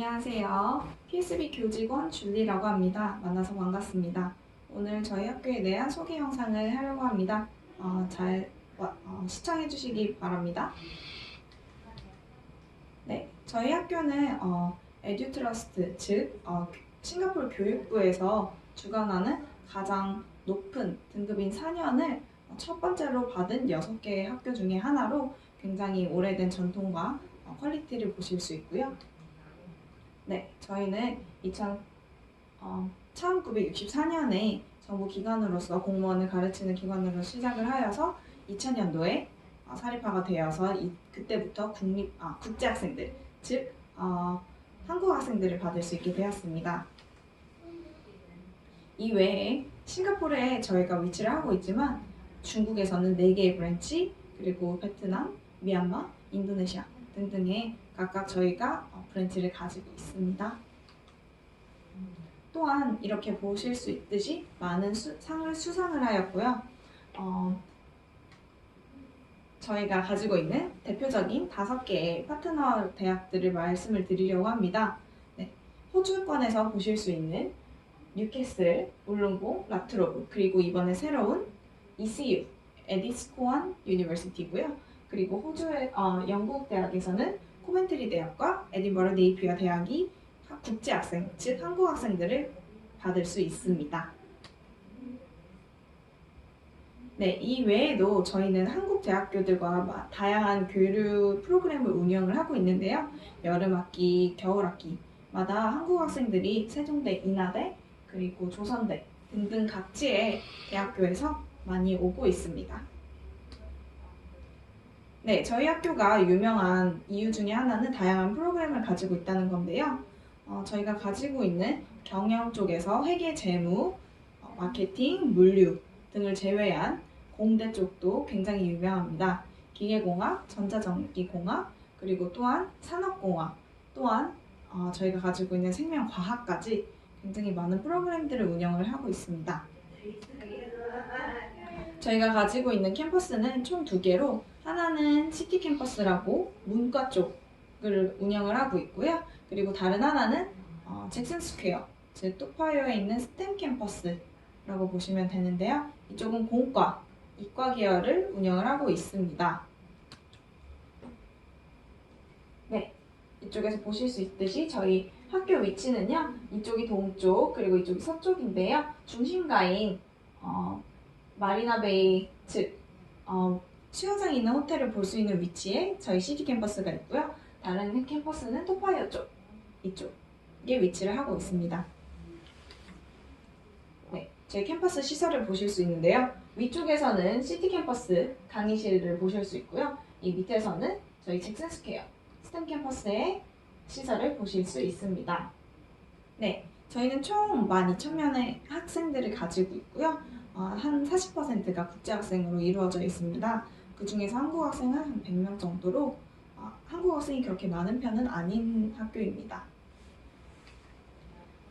안녕하세요. PSB 교직원 줄리라고 합니다. 만나서 반갑습니다. 오늘 저희 학교에 대한 소개 영상을 하려고 합니다. 어, 잘 와- 어, 시청해 주시기 바랍니다. 네, 저희 학교는 어, 에듀트러스트, 즉 어, 싱가포르 교육부에서 주관하는 가장 높은 등급인 4년을 첫 번째로 받은 6개의 학교 중에 하나로 굉장히 오래된 전통과 어, 퀄리티를 보실 수 있고요. 네, 저희는 2000, 어, 1964년에 정부 기관으로서 공무원을 가르치는 기관으로 시작을 하여서 2000년도에 사립화가 되어서 이, 그때부터 국립, 아, 국제학생들, 즉 어, 한국 학생들을 받을 수 있게 되었습니다. 이외에 싱가포르에 저희가 위치를 하고 있지만 중국에서는 4개의 브랜치, 그리고 베트남, 미얀마, 인도네시아 등등의 각각 저희가 어, 브랜치를 가지고 있습니다. 또한 이렇게 보실 수 있듯이 많은 수- 상을 수상을 하였고요. 어, 저희가 가지고 있는 대표적인 다섯 개의 파트너 대학들을 말씀을 드리려고 합니다. 네, 호주권에서 보실 수 있는 뉴캐슬, 울릉고, 라트로브, 그리고 이번에 새로운 ECU, 에디스코안 유니버시티고요. 그리고 호주의 어, 영국 대학에서는 코멘트리 대학과 에딘버러 네이피어 대학이 학- 국제 학생, 즉 한국 학생들을 받을 수 있습니다. 네, 이 외에도 저희는 한국 대학교들과 마- 다양한 교류 프로그램을 운영을 하고 있는데요. 여름 학기, 겨울 학기마다 한국 학생들이 세종대, 인하대, 그리고 조선대 등등 각지의 대학교에서 많이 오고 있습니다. 네, 저희 학교가 유명한 이유 중에 하나는 다양한 프로그램을 가지고 있다는 건데요. 어, 저희가 가지고 있는 경영 쪽에서 회계, 재무, 어, 마케팅, 물류 등을 제외한 공대 쪽도 굉장히 유명합니다. 기계공학, 전자전기공학, 그리고 또한 산업공학, 또한 어, 저희가 가지고 있는 생명과학까지 굉장히 많은 프로그램들을 운영을 하고 있습니다. 저희가 가지고 있는 캠퍼스는 총 두 개로 하나는 시티 캠퍼스라고 문과 쪽을 운영을 하고 있고요. 그리고 다른 하나는 어, 잭슨 스퀘어, 즉 똑파이어에 있는 스템 캠퍼스라고 보시면 되는데요. 이쪽은 공과, 이과 계열을 운영을 하고 있습니다. 네, 이쪽에서 보실 수 있듯이 저희 학교 위치는요. 이쪽이 동쪽 그리고 이쪽이 서쪽인데요. 중심가인 어, 마리나베이 즉 어, 수영장이 있는 호텔을 볼 수 있는 위치에 저희 시티 캠퍼스가 있고요. 다른 캠퍼스는 토파이어 쪽 이쪽에 위치를 하고 있습니다. 네, 저희 캠퍼스 시설을 보실 수 있는데요. 위쪽에서는 시티 캠퍼스 강의실을 보실 수 있고요. 이 밑에서는 저희 잭슨 스퀘어 스템 캠퍼스의 시설을 보실 수 있습니다. 네, 저희는 총 12,000명의 학생들을 가지고 있고요. 어, 한 40%가 국제학생으로 이루어져 있습니다. 그 중에서 한국 학생은 한 100명 정도로 어, 한국 학생이 그렇게 많은 편은 아닌 학교입니다.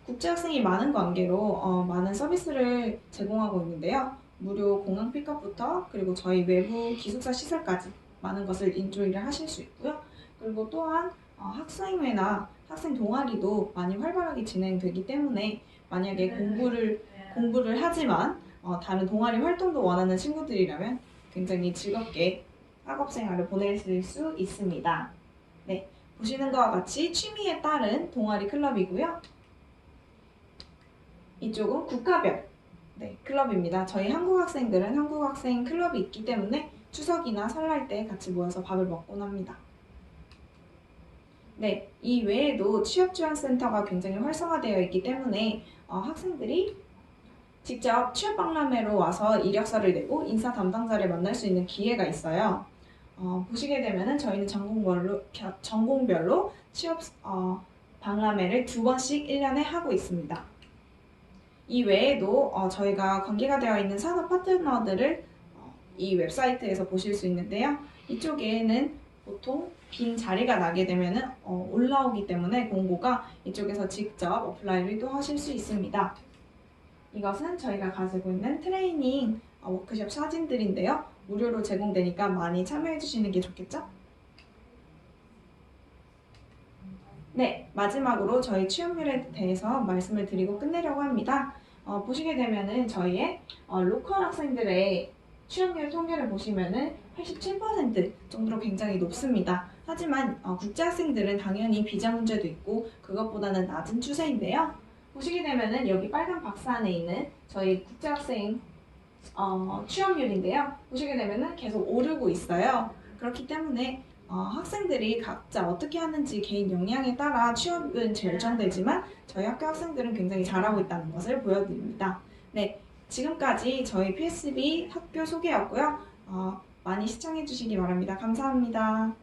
국제 학생이 많은 관계로 어, 많은 서비스를 제공하고 있는데요. 무료 공항 픽업부터 그리고 저희 외부 기숙사 시설까지 많은 것을 인조이를 하실 수 있고요. 그리고 또한 어, 학생회나 학생 동아리도 많이 활발하게 진행되기 때문에 만약에 공부를 공부를 하지만 어, 다른 동아리 활동도 원하는 친구들이라면 굉장히 즐겁게 학업 생활을 보내실 수 있습니다. 네, 보시는 것과 같이 취미에 따른 동아리 클럽이고요. 이쪽은 국가별 네, 클럽입니다. 저희 한국 학생들은 한국 학생 클럽이 있기 때문에 추석이나 설날 때 같이 모여서 밥을 먹곤 합니다. 네, 이 외에도 취업지원센터가 굉장히 활성화되어 있기 때문에 어, 학생들이 직접 취업 박람회로 와서 이력서를 내고 인사 담당자를 만날 수 있는 기회가 있어요. 어, 보시게 되면은 저희는 전공별로 겨- 전공별로 취업 어, 박람회를 두 번씩 1년에 하고 있습니다. 이 외에도 어, 저희가 관계가 되어 있는 산업 파트너들을 어, 이 웹사이트에서 보실 수 있는데요. 이쪽에는 보통 빈 자리가 나게 되면은 어, 올라오기 때문에 공고가 이쪽에서 직접 어플라이를 또 하실 수 있습니다. 이것은 저희가 가지고 있는 트레이닝 어, 워크숍 사진들인데요. 무료로 제공되니까 많이 참여해 주시는 게 좋겠죠? 네, 마지막으로 저희 취업률에 대해서 말씀을 드리고 끝내려고 합니다. 어, 보시게 되면은 저희의 어, 로컬 학생들의 취업률 통계를 보시면은 87% 정도로 굉장히 높습니다. 하지만 어, 국제 학생들은 당연히 비자 문제도 있고 그것보다는 낮은 추세인데요. 보시게 되면은 여기 빨간 박스 안에 있는 저희 국제 학생 어, 취업률인데요. 보시게 되면은 계속 오르고 있어요. 그렇기 때문에 어, 학생들이 각자 어떻게 하는지 개인 역량에 따라 취업은 결정되지만 저희 학교 학생들은 굉장히 잘하고 있다는 것을 보여드립니다. 네, 지금까지 저희 PSB 학교 소개였고요. 어, 많이 시청해 주시기 바랍니다. 감사합니다.